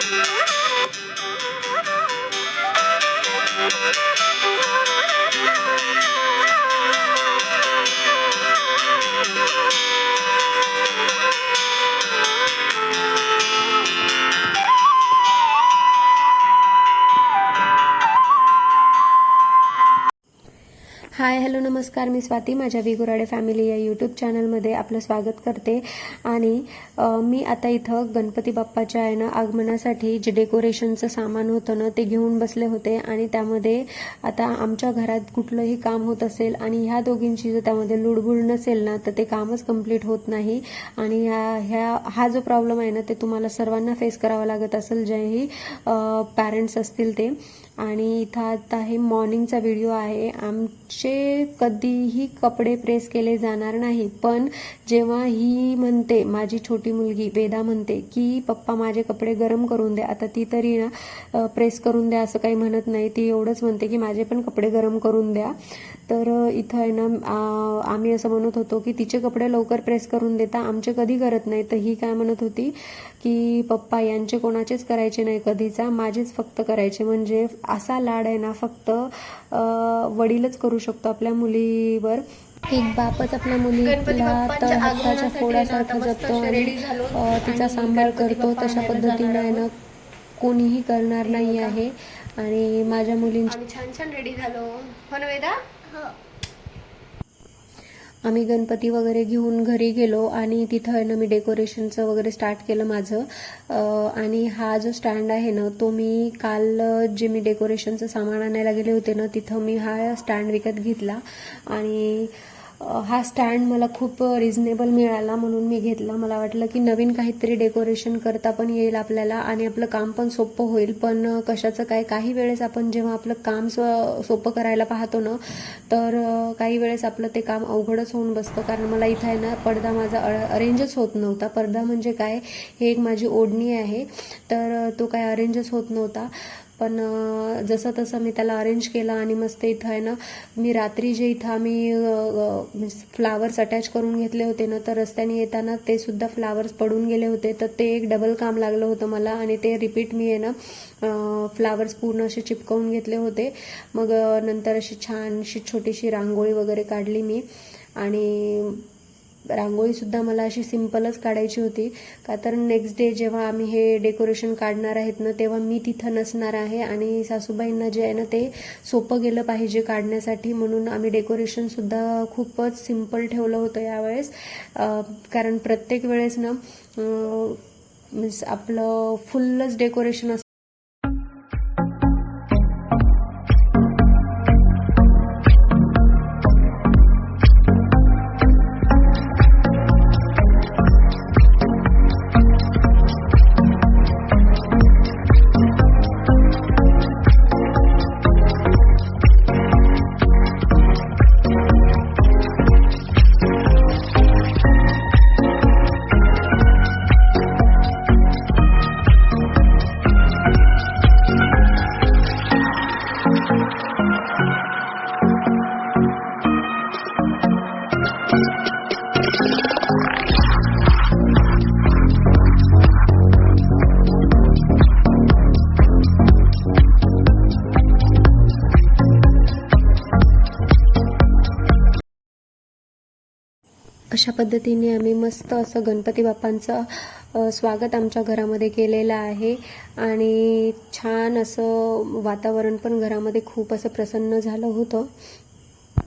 Thank you. Hi hello नमस्कार. मी स्वाती माझ्या विगुराडे family या यूट्यूब चॅनलमध्ये आपलं स्वागत करते. आणि मी आता इथं गणपती बाप्पाच्या आहे ना आगमनासाठी जे डेकोरेशनचं सामान होतं ना ते घेऊन बसले होते. आणि त्यामध्ये आता आमच्या घरात कुठलंही काम होत असेल आणि ह्या दोघींची जर त्यामध्ये लुडबुड नसेल ना तर ते कामच कंप्लीट होत नाही. आणि ह्या ह्या हा जो प्रॉब्लेम आहे ना ते तुम्हाला सर्वांना फेस करावा लागत असेल जेही पॅरेंट्स असतील ते. आणि इथं आता हे मॉर्निंगचा व्हिडिओ आहे. आमचे कधीही कपडे प्रेस केले जाणार नाही. पण जेव्हा ही म्हणते माझी छोटी मुलगी वेदा म्हणते की पप्पा माझे कपडे गरम करून द्या आता ती तरी ना प्रेस करून द्या असं काही म्हणत नाही. ती एवढंच म्हणते की माझे पण कपडे गरम करून द्या. तर इथं आहे ना आम्ही असं म्हणत होतो की तिचे कपडे लवकर प्रेस करून देता आमचे कधी करत नाही. तर ही काय म्हणत होती की पप्पा यांचे कोणाचेच करायचे नाही कधीचा माझेच फक्त करायचे. म्हणजे असा लाड आहे ना फक्त वडीलच करू शकतो आपल्या मुलीवर. एक बापच आपल्या गणपती मुलीला बाप्पांच्या तर हाताच्या फोडासारखं जपतो. आणि तिचा सांभाळ करतो. तशा पद्धतीने आहे ना. कोणीही करणार नाही आहे. आणि माझ्या मुलींची छान छान रेडी झालो. हो वेदा? आम्ही गणपती वगैरे घेऊन घरी गेलो आणि तिथं आहे ना मी डेकोरेशनचं वगैरे स्टार्ट केलं माझं. आणि हा जो स्टँड आहे ना तो मी काल जे मी डेकोरेशनचं सामान आणायला गेले होते ना तिथं मी हा स्टँड विकत घेतला. आणि हा स्टँड मला खूप रिझनेबल मिळाला म्हणून मी घेतला. मला वाटलं की नवीन काहीतरी डेकोरेशन करता पण येईल आपल्याला आणि आपलं काम पण सोपं होईल. पण कशाचं काय काही वेळेस आपण जेव्हा आपलं काम स्व- सोपं करायला पाहतो ना तर काही वेळेस आपलं ते काम अवघडच होऊन बसतं. कारण मला इथं आहे ना पडदा माझा अरेंजच होत नव्हता. पडदा म्हणजे काय हे एक माझी ओढणी आहे. तर तो काय अरेंजच होत नव्हता. पण जसं तसं मी त्याला अरेंज केलं आणि मस्त इथं आहे ना मी रात्री जे इथं आम्ही फ्लावर्स अटॅच करून घेतले होते ना तर रस्त्याने येताना ते सुद्धा फ्लावर्स पडून गेले होते. तर ते एक डबल काम लागलं होतं मला आणि ते रिपीट मी आहे ना फ्लावर्स पूर्ण असे चिपकवून घेतले होते. मग नंतर अशी छानशी छोटीशी रांगोळी वगैरे काढली मी. आणि रांगोळीसुद्धा मला अशी सिम्पलच काढायची होती. का तर नेक्स्ट डे जेव्हा आम्ही हे डेकोरेशन काढणार आहेत ना तेव्हा मी तिथं नसणार आहे आणि सासूबाईंना जे आहे ना ते सोपं गेलं पाहिजे काढण्यासाठी. म्हणून आम्ही डेकोरेशनसुद्धा खूपच सिंपल ठेवलं होतं यावेळेस. कारण प्रत्येक वेळेस ना मीन्स आपलं फुल्लच डेकोरेशन अशा पद्धतीने आम्ही मस्त असं गणपती बाप्पांचं स्वागत आमच्या घरामध्ये केलेलं आहे. आणि छान असं वातावरण पण घरामध्ये खूप असं प्रसन्न झालं होतं.